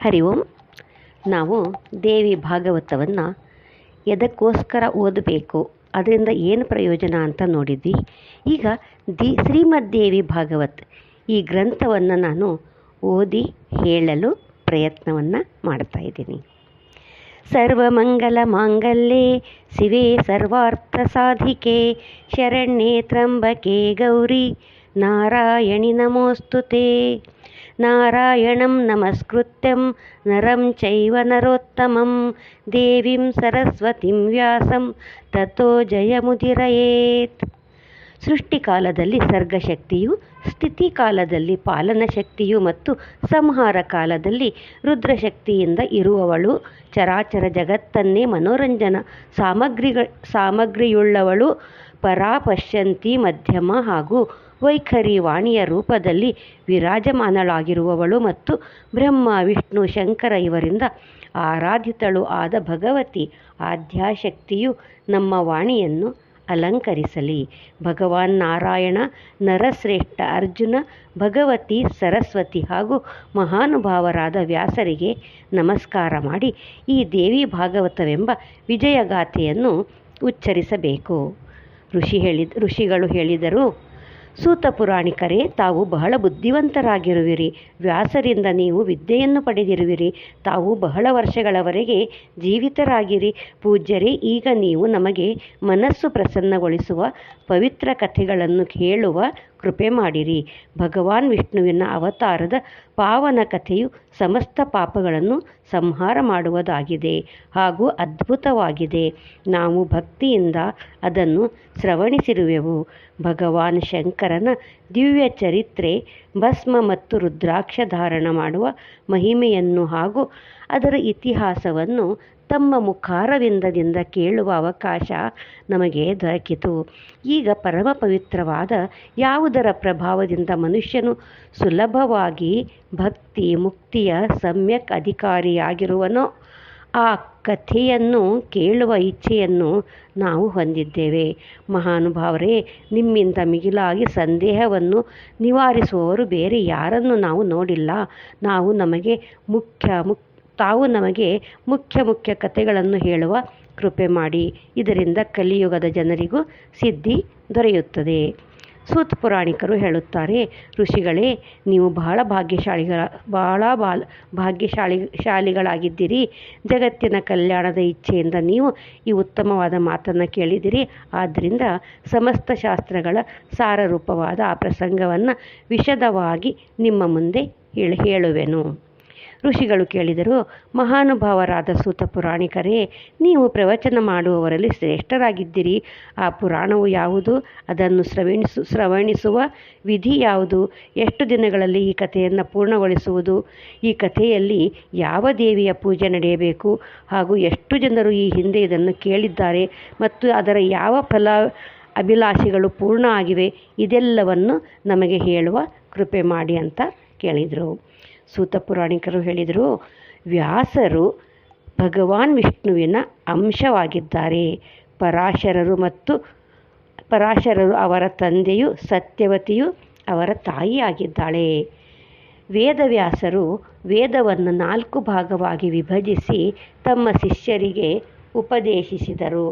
ಹರಿ ಓಂ. ನಾವು ದೇವಿ ಭಾಗವತವನ್ನು ಎದಕ್ಕೋಸ್ಕರ ಓದಬೇಕು, ಅದರಿಂದ ಏನು ಪ್ರಯೋಜನ ಅಂತ ನೋಡಿದ್ವಿ. ಈಗ ದಿ ಶ್ರೀಮದ್ ದೇವಿ ಭಾಗವತ್ ಈ ಗ್ರಂಥವನ್ನು ನಾನು ಓದಿ ಹೇಳಲು ಪ್ರಯತ್ನವನ್ನು ಮಾಡ್ತಾ ಇದ್ದೀನಿ. ಸರ್ವಮಂಗಲ ಮಾಂಗಲ್ಯೆ, ಶಿವೆ ಸರ್ವಾರ್ಥ ಸಾಧಿಕೆ, ಶರಣ್ಯೇ ತ್ರಂಬಕೆ ಗೌರಿ, ನಾರಾಯಣಿ ನಮೋಸ್ತುತೆ. ನಾರಾಯಣಂ ನಮಸ್ಕೃತ್ಯಂ ನರಂ ಚೈವ ನರೋತ್ತಮಂ ದೇವಿಂ ಸರಸ್ವತಿಂ ವ್ಯಾಸಂ ತಥೋ ಜಯಮುದಿರಯೇತ್ ಸೃಷ್ಟಿಕಾಲದಲ್ಲಿ ಸರ್ಗಶಕ್ತಿಯು ಸ್ಥಿತಿ ಕಾಲದಲ್ಲಿ ಪಾಲನ ಶಕ್ತಿಯು ಮತ್ತು ಸಂಹಾರ ಕಾಲದಲ್ಲಿ ರುದ್ರಶಕ್ತಿಯಿಂದ ಇರುವವಳು, ಚರಾಚರ ಜಗತ್ತನ್ನೇ ಮನೋರಂಜನ ಸಾಮಗ್ರಿಗಳ, ಸಾಮಗ್ರಿಯುಳ್ಳವಳು, ಪರಾಪಶ್ಯಂತಿ ಮಧ್ಯಮ ಹಾಗೂ ವೈಖರಿ ವಾಣಿಯ ರೂಪದಲ್ಲಿ ವಿರಾಜಮಾನಳಾಗಿರುವವಳು ಮತ್ತು ಬ್ರಹ್ಮ, ವಿಷ್ಣು, ಶಂಕರ ಇವರಿಂದ ಆರಾಧಿತಳು ಆದ ಭಗವತಿ ಆದ್ಯಾಶಕ್ತಿಯು ನಮ್ಮ ವಾಣಿಯನ್ನು ಅಲಂಕರಿಸಲಿ. ಭಗವಾನ್ ನಾರಾಯಣ, ನರಶ್ರೇಷ್ಠ ಅರ್ಜುನ, ಭಗವತಿ ಸರಸ್ವತಿ ಹಾಗೂ ಮಹಾನುಭಾವರಾದ ವ್ಯಾಸರಿಗೆ ನಮಸ್ಕಾರ ಮಾಡಿ ಈ ದೇವಿ ಭಾಗವತವೆಂಬ ವಿಜಯಗಾಥೆಯನ್ನು ಉಚ್ಚರಿಸಬೇಕು. ಋಷಿ ಹೇಳಿದ, ಋಷಿಗಳು ಹೇಳಿದರು ಸೂತ ಪುರಾಣಿಕರೇ, ತಾವು ಬಹಳ ಬುದ್ಧಿವಂತರಾಗಿರುವಿರಿ. ವ್ಯಾಸರಿಂದ ನೀವು ವಿದ್ಯೆಯನ್ನು ಪಡೆದಿರುವಿರಿ. ತಾವು ಬಹಳ ವರ್ಷಗಳವರೆಗೆ ಜೀವಿತರಾಗಿರಿ. ಪೂಜ್ಯರೇ, ಈಗ ನೀವು ನಮಗೆ ಮನಸ್ಸು ಪ್ರಸನ್ನಗೊಳಿಸುವ ಪವಿತ್ರ ಕಥೆಗಳನ್ನು ಕೇಳುವ ಕೃಪೆ ಮಾಡಿರಿ. ಭಗವಾನ್ ವಿಷ್ಣುವಿನ ಅವತಾರದ ಪಾವನ ಕಥೆಯು ಸಮಸ್ತ ಪಾಪಗಳನ್ನು ಸಂಹಾರ ಮಾಡುವುದಾಗಿದೆ ಹಾಗೂ ಅದ್ಭುತವಾಗಿದೆ. ನಾವು ಭಕ್ತಿಯಿಂದ ಅದನ್ನು ಶ್ರವಣಿಸಿರುವೆವು. ಭಗವಾನ್ ಶಂಕರನ ದಿವ್ಯ ಚರಿತ್ರೆ ಭಸ್ಮ ಮತ್ತು ರುದ್ರಾಕ್ಷ ಧಾರಣ ಮಾಡುವ ಮಹಿಮೆಯನ್ನು ಹಾಗೂ ಅದರ ಇತಿಹಾಸವನ್ನು ತಮ್ಮ ಮುಖಾರವಿಂದದಿಂದ ಕೇಳುವ ಅವಕಾಶ ನಮಗೆ ದೊರಕಿತು. ಈಗ ಪರಮ ಪವಿತ್ರವಾದ ಯಾವುದರ ಪ್ರಭಾವದಿಂದ ಮನುಷ್ಯನು ಸುಲಭವಾಗಿ ಭಕ್ತಿ ಮುಕ್ತಿಯ ಸಮ್ಯಕ್ ಅಧಿಕಾರಿಯಾಗಿರುವನೋ, ಆ ಕಥೆಯನ್ನು ಕೇಳುವ ಇಚ್ಛೆಯನ್ನು ನಾವು ಹೊಂದಿದ್ದೇವೆ. ಮಹಾನುಭಾವರೇ, ನಿಮ್ಮಿಂದ ಮಿಗಿಲಾಗಿ ಸಂದೇಹವನ್ನು ನಿವಾರಿಸುವವರು ಬೇರೆ ಯಾರನ್ನು ನಾವು ನೋಡಿಲ್ಲ. ನಾವು ನಮಗೆ ಮುಖ್ಯ ಮುಕ್ ತಾವು ನಮಗೆ ಮುಖ್ಯ ಮುಖ್ಯ ಕಥೆಗಳನ್ನು ಹೇಳುವ ಕೃಪೆ ಮಾಡಿ. ಇದರಿಂದ ಕಲಿಯುಗದ ಜನರಿಗೂ ಸಿದ್ಧಿ ದೊರೆಯುತ್ತದೆ. ಸೂತ್ ಪುರಾಣಿಕರು ಹೇಳುತ್ತಾರೆ, ಋಷಿಗಳೇ, ನೀವು ಬಹಳ ಭಾಗ್ಯಶಾಲಿಗಳ, ಬಹಳ ಬಾಲ್, ಭಾಗ್ಯಶಾಲಿ, ಶಾಲಿಗಳಾಗಿದ್ದೀರಿ. ಜಗತ್ತಿನ ಕಲ್ಯಾಣದ ಇಚ್ಛೆಯಿಂದ ನೀವು ಈ ಉತ್ತಮವಾದ ಮಾತನ್ನು ಕೇಳಿದಿರಿ ಆದ್ದರಿಂದ ಸಮಸ್ತ ಶಾಸ್ತ್ರಗಳ ಸಾರರೂಪವಾದ ಆ ಪ್ರಸಂಗವನ್ನು ವಿಶದವಾಗಿ ನಿಮ್ಮ ಮುಂದೆ ಹೇಳಿ, ಹೇಳುವೆನು. ಋಷಿಗಳು ಕೇಳಿದರು, ಮಹಾನುಭಾವರಾದ ಸೂತ ಪುರಾಣಿಕರೇ, ನೀವು ಪ್ರವಚನ ಮಾಡುವವರಲ್ಲಿ ಶ್ರೇಷ್ಠರಾಗಿದ್ದೀರಿ. ಆ ಪುರಾಣವು ಯಾವುದು? ಅದನ್ನು ಶ್ರವಣಿಸು ಶ್ರವಣಿಸುವ ವಿಧಿ ಯಾವುದು? ಎಷ್ಟು ದಿನಗಳಲ್ಲಿ ಈ ಕಥೆಯನ್ನು ಪೂರ್ಣಗೊಳಿಸುವುದು? ಈ ಕಥೆಯಲ್ಲಿ ಯಾವ ದೇವಿಯ ಪೂಜೆ ನಡೆಯಬೇಕು? ಹಾಗೂ ಎಷ್ಟು ಜನರು ಈ ಹಿಂದೆ ಇದನ್ನು ಕೇಳಿದ್ದಾರೆ? ಮತ್ತು ಅದರ ಯಾವ ಫಲ ಅಭಿಲಾಷೆಗಳು ಪೂರ್ಣ ಆಗಿವೆ? ಇದೆಲ್ಲವನ್ನು ನಮಗೆ ಹೇಳುವ ಕೃಪೆ ಮಾಡಿ ಅಂತ ಕೇಳಿದರು. ಸೂತ ಪುರಾಣಿಕರು ಹೇಳಿದರು, ವ್ಯಾಸರು ಭಗವಾನ್ ವಿಷ್ಣುವಿನ ಅಂಶವಾಗಿದ್ದಾರೆ. ಪರಾಶರರು ಮತ್ತು ಪರಾಶರರು ಅವರ ತಂದೆಯು ಸತ್ಯವತಿಯು ಅವರ ತಾಯಿಯಾಗಿದ್ದಾಳೆ. ವೇದವ್ಯಾಸರು ವೇದವನ್ನು ನಾಲ್ಕು ಭಾಗವಾಗಿ ವಿಭಜಿಸಿ ತಮ್ಮ ಶಿಷ್ಯರಿಗೆ ಉಪದೇಶಿಸಿದರು.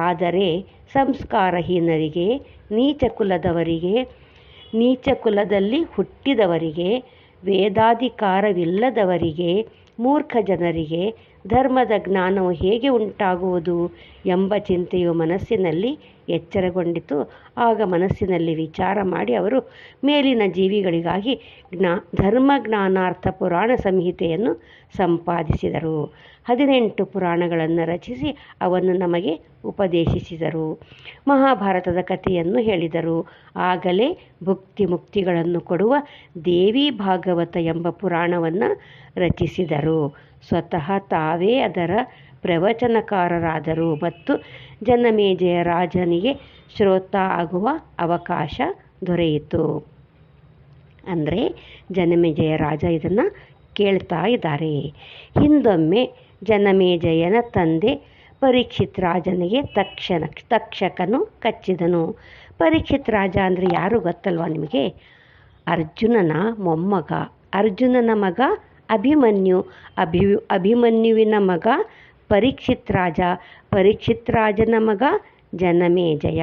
ಆದರೆ ಸಂಸ್ಕಾರಹೀನರಿಗೆ ನೀಚ ಕುಲದವರಿಗೆ ನೀಚ ಕುಲದಲ್ಲಿ ಹುಟ್ಟಿದವರಿಗೆ ವೇದಾಧಿಕಾರವಿಲ್ಲದವರಿಗೆ, ಮೂರ್ಖ ಜನರಿಗೆ ಧರ್ಮದ ಜ್ಞಾನವು ಹೇಗೆ ಉಂಟಾಗುವುದು ಎಂಬ ಚಿಂತೆಯು ಮನಸ್ಸಿನಲ್ಲಿ ಎಚ್ಚರಗೊಂಡಿತು. ಆಗ ಮನಸ್ಸಿನಲ್ಲಿ ವಿಚಾರ ಮಾಡಿ ಅವರು ಮೇಲಿನ ಜೀವಿಗಳಿಗಾಗಿ ಜ್ಞಾ ಧರ್ಮ ಜ್ಞಾನಾರ್ಥ ಪುರಾಣ ಸಂಹಿತೆಯನ್ನು ಸಂಪಾದಿಸಿದರು. ಹದಿನೆಂಟು ಪುರಾಣಗಳನ್ನು ರಚಿಸಿ ಅವನ್ನು ನಮಗೆ ಉಪದೇಶಿಸಿದರು. ಮಹಾಭಾರತದ ಕಥೆಯನ್ನು ಹೇಳಿದರು. ಆಗಲೇ ಭುಕ್ತಿ ಮುಕ್ತಿಗಳನ್ನು ಕೊಡುವ ದೇವಿ ಭಾಗವತ ಎಂಬ ಪುರಾಣವನ್ನು ರಚಿಸಿದರು. ಸ್ವತಃ ತಾವೇ ಅದರ ಪ್ರವಚನಕಾರರಾದರು ಮತ್ತು ಜನಮೇಜಯ ರಾಜನಿಗೆ ಶ್ರೋತ ಆಗುವ ಅವಕಾಶ ದೊರೆಯಿತು. ಅಂದರೆ ಜನಮೇಜಯ ರಾಜ ಇದನ್ನು ಕೇಳ್ತಾ ಇದ್ದಾರೆ. ಹಿಂದೊಮ್ಮೆ ಜನಮೇಜಯನ ತಂದೆ ಪರೀಕ್ಷಿತ್ ರಾಜನಿಗೆ ತಕ್ಷಣ ತಕ್ಷಕನು ಕಚ್ಚಿದನು. ಪರೀಕ್ಷಿತ್ ರಾಜ ಅಂದರೆ ಯಾರು ಗೊತ್ತಲ್ವಾ ನಿಮಗೆ? ಅರ್ಜುನನ ಮೊಮ್ಮಗ. ಅರ್ಜುನನ ಮಗ ಅಭಿಮನ್ಯು. ಅಭಿ ಅಭಿಮನ್ಯುವಿನ ಮಗ ಪರೀಕ್ಷಿತ್ ರಾಜ. ಪರೀಕ್ಷಿತ್ ರಾಜನ ಮಗ ಜನಮೇಜಯ.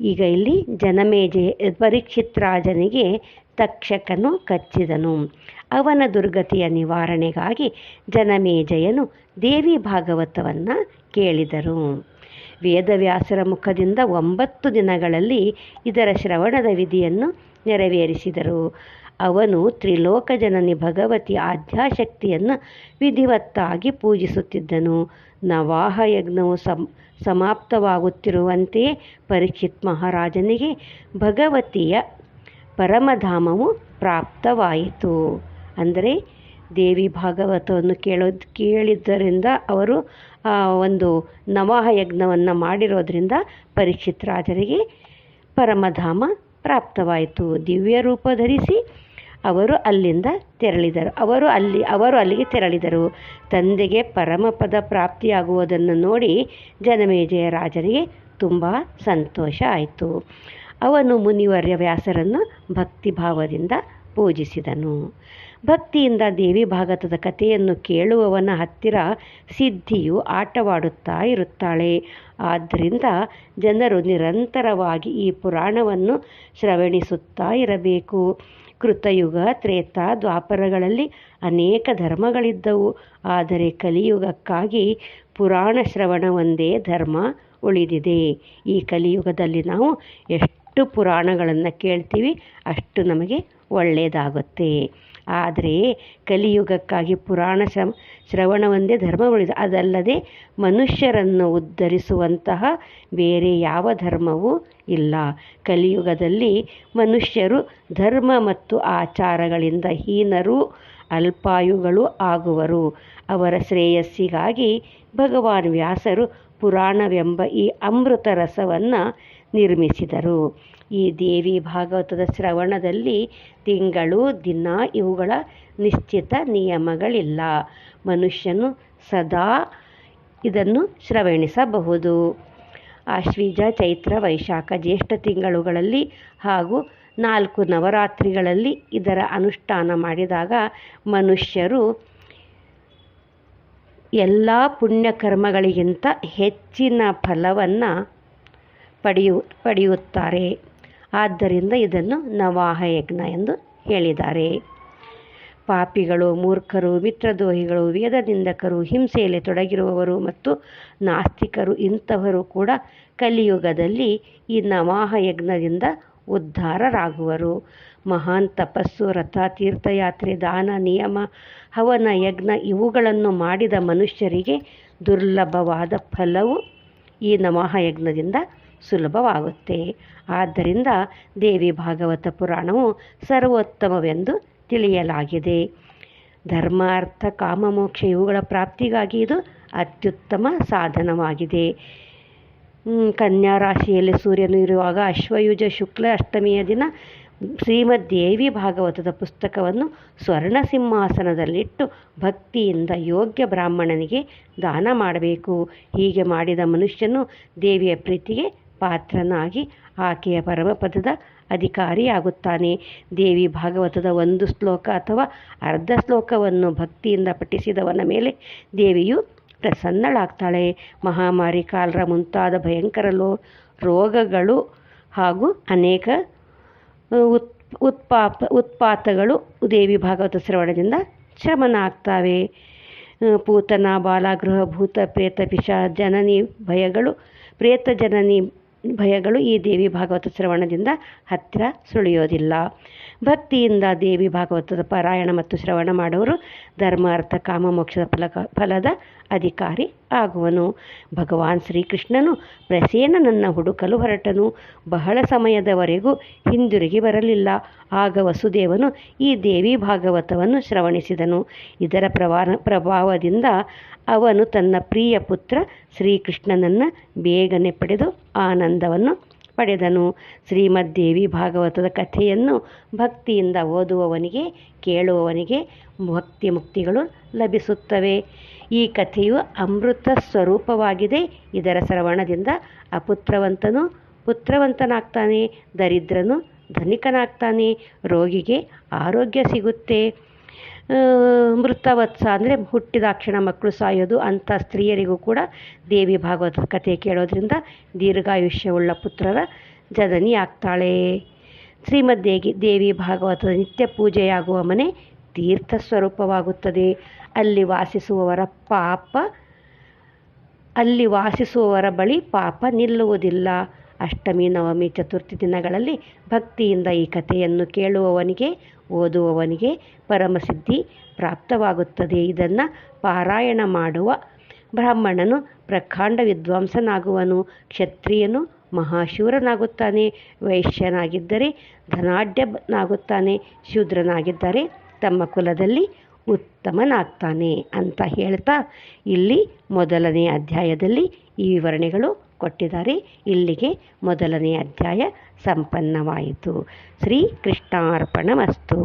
ಈಗ ಇಲ್ಲಿ ಜನಮೇಜಯ ಪರೀಕ್ಷಿತ್ ರಾಜನಿಗೆ ತಕ್ಷಕನು ಕಚ್ಚಿದನು. ಅವನ ದುರ್ಗತಿಯ ನಿವಾರಣೆಗಾಗಿ ಜನಮೇಜಯನು ದೇವಿ ಭಾಗವತವನ್ನು ಕೇಳಿದರು. ವೇದವ್ಯಾಸರ ಮುಖದಿಂದ ಒಂಬತ್ತು ದಿನಗಳಲ್ಲಿ ಇದರ ಶ್ರವಣದ ವಿಧಿಯನ್ನು ನೆರವೇರಿಸಿದರು. ಅವನು ತ್ರಿಲೋಕ ಜನನಿ ಭಗವತಿ ಆದ್ಯಾಶಕ್ತಿಯನ್ನು ವಿಧಿವತ್ತಾಗಿ ಪೂಜಿಸುತ್ತಿದ್ದನು. ನವಾಹ ಯಜ್ಞವು ಸಂ, ಸಮಾಪ್ತವಾಗುತ್ತಿರುವಂತೆಯೇ ಪರೀಕ್ಷಿತ್ ಮಹಾರಾಜನಿಗೆ ಭಗವತಿಯ ಪರಮಧಾಮವು ಪ್ರಾಪ್ತವಾಯಿತು. ಅಂದರೆ ದೇವಿ ಭಾಗವತವನ್ನು ಕೇಳೋದು ಕೇಳಿದ್ದರಿಂದ ಅವರು ಒಂದು ನವಾಹ ಯಜ್ಞವನ್ನು ಮಾಡಿರೋದ್ರಿಂದ ಪರೀಕ್ಷಿತ್ ರಾಜರಿಗೆ ಪರಮಧಾಮ ಪ್ರಾಪ್ತವಾಯಿತು. ದಿವ್ಯ ರೂಪ ಧರಿಸಿ ಅವರು ಅಲ್ಲಿಂದ ತೆರಳಿದರು. ಅವರು ಅಲ್ಲಿ, ಅವರು ಅಲ್ಲಿಗೆ ತೆರಳಿದರು. ತಂದೆಗೆ ಪರಮಪದ ಪ್ರಾಪ್ತಿಯಾಗುವುದನ್ನು ನೋಡಿ ಜನಮೇಜಯ ರಾಜನಿಗೆ ತುಂಬ ಸಂತೋಷ ಆಯಿತು. ಅವನು ಮುನಿವರ್ಯ ವ್ಯಾಸರನ್ನು ಭಕ್ತಿಭಾವದಿಂದ ಪೂಜಿಸಿದನು. ಭಕ್ತಿಯಿಂದ ದೇವಿ ಭಾಗತದ ಕಥೆಯನ್ನು ಕೇಳುವವನ ಹತ್ತಿರ ಸಿದ್ಧಿಯು ಆಟವಾಡುತ್ತಾ ಇರುತ್ತಾಳೆ. ಆದ್ದರಿಂದ ಜನರು ನಿರಂತರವಾಗಿ ಈ ಪುರಾಣವನ್ನು ಶ್ರವಣಿಸುತ್ತಾ ಇರಬೇಕು. ಕೃತಯುಗ, ತ್ರೇತ, ದ್ವಾಪರಗಳಲ್ಲಿ ಅನೇಕ ಧರ್ಮಗಳಿದ್ದವು. ಆದರೆ ಕಲಿಯುಗಕ್ಕಾಗಿ ಪುರಾಣ ಶ್ರವಣ ಒಂದೇ ಧರ್ಮ ಉಳಿದಿದೆ. ಈ ಕಲಿಯುಗದಲ್ಲಿ ನಾವು ಎಷ್ಟು ಪುರಾಣಗಳನ್ನು ಕೇಳ್ತೀವಿ ಅಷ್ಟು ನಮಗೆ ಒಳ್ಳೆಯದಾಗುತ್ತೆ. ಆದರೆ ಕಲಿಯುಗಕ್ಕಾಗಿ ಪುರಾಣ ಶ್ರಮ ಶ್ರವಣವೊಂದೇ ಧರ್ಮ ಉಳಿದ ಅದಲ್ಲದೆ ಮನುಷ್ಯರನ್ನು ಉದ್ಧರಿಸುವಂತಹ ಬೇರೆ ಯಾವ ಧರ್ಮವೂ ಇಲ್ಲ. ಕಲಿಯುಗದಲ್ಲಿ ಮನುಷ್ಯರು ಧರ್ಮ ಮತ್ತು ಆಚಾರಗಳಿಂದ ಹೀನರು, ಅಲ್ಪಾಯುಗಳು ಆಗುವರು. ಅವರ ಶ್ರೇಯಸ್ಸಿಗಾಗಿ ಭಗವಾನ್ ವ್ಯಾಸರು ಪುರಾಣವೆಂಬ ಈ ಅಮೃತ ರಸವನ್ನು ನಿರ್ಮಿಸಿದರು. ಈ ದೇವಿ ಭಾಗವತದ ಶ್ರವಣದಲ್ಲಿ ತಿಂಗಳು, ದಿನ ಇವುಗಳ ನಿಶ್ಚಿತ ನಿಯಮಗಳಿಲ್ಲ. ಮನುಷ್ಯನು ಸದಾ ಇದನ್ನು ಶ್ರವಣಿಸಬಹುದು. ಆಶ್ವೀಜ ಚೈತ್ರ ವೈಶಾಖ ಜ್ಯೇಷ್ಠ ತಿಂಗಳುಗಳಲ್ಲಿ ಹಾಗೂ ನಾಲ್ಕು ನವರಾತ್ರಿಗಳಲ್ಲಿ ಇದರ ಅನುಷ್ಠಾನ ಮಾಡಿದಾಗ ಮನುಷ್ಯರು ಎಲ್ಲ ಪುಣ್ಯಕರ್ಮಗಳಿಗಿಂತ ಹೆಚ್ಚಿನ ಫಲವನ್ನು ಪಡೆಯು, ಪಡೆಯುತ್ತಾರೆ. ಆದ್ದರಿಂದ ಇದನ್ನು ನವಾಹ ಯಜ್ಞ ಎಂದು ಹೇಳಿದ್ದಾರೆ. ಪಾಪಿಗಳು, ಮೂರ್ಖರು, ಮಿತ್ರದ್ರೋಹಿಗಳು ವೇದ ನಿಂದಕರು ಹಿಂಸೆಯಲ್ಲಿ ತೊಡಗಿರುವವರು ಮತ್ತು ನಾಸ್ತಿಕರು ಇಂಥವರು ಕೂಡ ಕಲಿಯುಗದಲ್ಲಿ ಈ ನವಾಹ ಯಜ್ಞದಿಂದ ಉದ್ಧಾರರಾಗುವರು. ಮಹಾನ್ ತಪಸ್ಸು ರಥ ತೀರ್ಥಯಾತ್ರೆ ದಾನ, ನಿಯಮ ಹವನ ಯಜ್ಞ ಇವುಗಳನ್ನು ಮಾಡಿದ ಮನುಷ್ಯರಿಗೆ ದುರ್ಲಭವಾದ ಫಲವು ಈ ನವಾಹ ಯಜ್ಞದಿಂದ ಸುಲಭವಾಗುತ್ತೆ. ಆದ್ದರಿಂದ ದೇವಿ ಭಾಗವತ ಪುರಾಣವು ಸರ್ವೋತ್ತಮವೆಂದು ತಿಳಿಯಲಾಗಿದೆ. ಧರ್ಮಾರ್ಥ ಕಾಮಮೋಕ್ಷ ಕಾಮ, ಮೋಕ್ಷ ಇವುಗಳ ಪ್ರಾಪ್ತಿಗಾಗಿ ಇದು ಅತ್ಯುತ್ತಮ ಸಾಧನವಾಗಿದೆ. ಕನ್ಯಾ ರಾಶಿಯಲ್ಲಿ ಸೂರ್ಯನು ಇರುವಾಗ ಅಶ್ವಯುಜ ಶುಕ್ಲ ಅಷ್ಟಮಿಯ ದಿನ ಶ್ರೀಮದ್ ದೇವಿ ಭಾಗವತದ ಪುಸ್ತಕವನ್ನು ಸ್ವರ್ಣ ಸಿಂಹಾಸನದಲ್ಲಿಟ್ಟು ಭಕ್ತಿಯಿಂದ ಯೋಗ್ಯ ಬ್ರಾಹ್ಮಣನಿಗೆ ದಾನ ಮಾಡಬೇಕು. ಹೀಗೆ ಮಾಡಿದ ಮನುಷ್ಯನು ದೇವಿಯ ಪ್ರೀತಿಗೆ ಪಾತ್ರನಾಗಿ ಆಕೆಯ ಪರಮಪದದ ಅಧಿಕಾರಿಯಾಗುತ್ತಾನೆ. ದೇವಿ ಭಾಗವತದ ಒಂದು ಶ್ಲೋಕ ಅಥವಾ ಅರ್ಧ ಶ್ಲೋಕವನ್ನು ಭಕ್ತಿಯಿಂದ ಪಠಿಸಿದವನ ಮೇಲೆ ದೇವಿಯು ಪ್ರಸನ್ನಳಾಗ್ತಾಳೆ. ಮಹಾಮಾರಿ ಕಾಲರ ಮುಂತಾದ ಭಯಂಕರ ಲೋ, ರೋಗಗಳು ಹಾಗೂ ಅನೇಕ ಉತ್, ಉತ್ಪಾಪ, ಉತ್ಪಾತಗಳು ದೇವಿ ಭಾಗವತ ಶ್ರವಣದಿಂದ ಶಮನ ಆಗ್ತವೆ ಪೂತನ, ಬಾಲಗೃಹ, ಭೂತ, ಪ್ರೇತ, ಪಿಶ, ಜನನಿ ಭಯಗಳು, ಪ್ರೇತ, ಜನನಿ ಭಯಗಳು ಈ ದೇವಿ ಭಾಗವತ ಶ್ರವಣದಿಂದ ಹತ್ತಿರ ಸುಳಿಯೋದಿಲ್ಲ. ಭಕ್ತಿಯಿಂದ ದೇವಿ ಭಾಗವತದ ಪಾರಾಯಣ ಮತ್ತು ಶ್ರವಣ ಮಾಡುವರು ಧರ್ಮ ಅರ್ಥ ಕಾಮ ಮೋಕ್ಷದ ಫಲ ಫಲದ ಅಧಿಕಾರಿ ಆಗುವನು. ಭಗವಾನ್ ಶ್ರೀಕೃಷ್ಣನು ಪ್ರಸೇನನನ್ನು ಹುಡುಕಲು ಹೊರಟನು. ಬಹಳ ಸಮಯದವರೆಗೂ ಹಿಂದಿರುಗಿ ಬರಲಿಲ್ಲ. ಆಗ ವಸುದೇವನು ಈ ದೇವಿ ಭಾಗವತವನ್ನು ಶ್ರವಣಿಸಿದನು. ಇದರ ಪ್ರಭಾವದಿಂದ ಅವನು ತನ್ನ ಪ್ರಿಯ ಪುತ್ರ ಶ್ರೀಕೃಷ್ಣನನ್ನು ಬೇಗನೆ ಪಡೆದು ಆನಂದವನ್ನು ಪಡೆದನು. ಶ್ರೀಮದ್ದೇವಿ ಭಾಗವತದ ಕಥೆಯನ್ನು ಭಕ್ತಿಯಿಂದ ಓದುವವನಿಗೆ, ಕೇಳುವವನಿಗೆ ಭಕ್ತಿ ಮುಕ್ತಿಗಳು ಲಭಿಸುತ್ತವೆ. ಈ ಕಥೆಯು ಅಮೃತ ಸ್ವರೂಪವಾಗಿದೆ. ಇದರ ಶ್ರವಣದಿಂದ ಅಪುತ್ರವಂತನು ಪುತ್ರವಂತನಾಗ್ತಾನೆ, ದರಿದ್ರನು ಧನಿಕನಾಗ್ತಾನೆ, ರೋಗಿಗೆ ಆರೋಗ್ಯ ಸಿಗುತ್ತೆ. ಮೃತವತ್ಸ ಅಂದರೆ ಹುಟ್ಟಿದಾಕ್ಷಣ ಮಕ್ಕಳು ಸಾಯೋದು ಅಂಥ ಸ್ತ್ರೀಯರಿಗೂ ಕೂಡ ದೇವಿ ಭಾಗವತ ಕಥೆ ಕೇಳೋದ್ರಿಂದ ದೀರ್ಘಾಯುಷ್ಯವುಳ್ಳ ಪುತ್ರರ ಜನನಿ ಆಗ್ತಾಳೆ. ಶ್ರೀಮದ್ ದೇವಿ ಭಾಗವತದ ನಿತ್ಯ ಪೂಜೆಯಾಗುವ ಮನೆ ತೀರ್ಥ ಸ್ವರೂಪವಾಗುತ್ತದೆ. ಅಲ್ಲಿ ವಾಸಿಸುವವರ ಪಾಪ, ಅಲ್ಲಿ ವಾಸಿಸುವವರ ಬಳಿ ಪಾಪ ನಿಲ್ಲುವುದಿಲ್ಲ. ಅಷ್ಟಮಿ, ನವಮಿ, ಚತುರ್ಥಿ ದಿನಗಳಲ್ಲಿ ಭಕ್ತಿಯಿಂದ ಈ ಕಥೆಯನ್ನು ಕೇಳುವವನಿಗೆ, ಓದುವವನಿಗೆ ಪರಮಸಿದ್ಧಿ ಪ್ರಾಪ್ತವಾಗುತ್ತದೆ. ಇದನ್ನು ಪಾರಾಯಣ ಮಾಡುವ ಬ್ರಾಹ್ಮಣನು ಪ್ರಖಂಡ ವಿದ್ವಾಂಸನಾಗುವನು, ಕ್ಷತ್ರಿಯನು ಮಹಾಶೂರನಾಗುತ್ತಾನೆ, ವೈಶ್ಯನಾಗಿದ್ದರೆ ಧನಾಢ್ಯನಾಗುತ್ತಾನೆ, ಶೂದ್ರನಾಗಿದ್ದರೆ ತಮ್ಮ ಕುಲದಲ್ಲಿ ಉತ್ತಮನಾಗ್ತಾನೆ ಅಂತ ಹೇಳ್ತಾ ಇಲ್ಲಿ ಮೊದಲನೇ ಅಧ್ಯಾಯದಲ್ಲಿ ಈ ವಿವರಣೆಗಳು ಕೊಟ್ಟಿದ್ದಾರೆ. ಇಲ್ಲಿಗೆ ಮೊದಲನೇ ಅಧ್ಯಾಯ ಸಂಪನ್ನವಾಯಿತು. ಶ್ರೀ ಕೃಷ್ಣಾರ್ಪಣಮಸ್ತು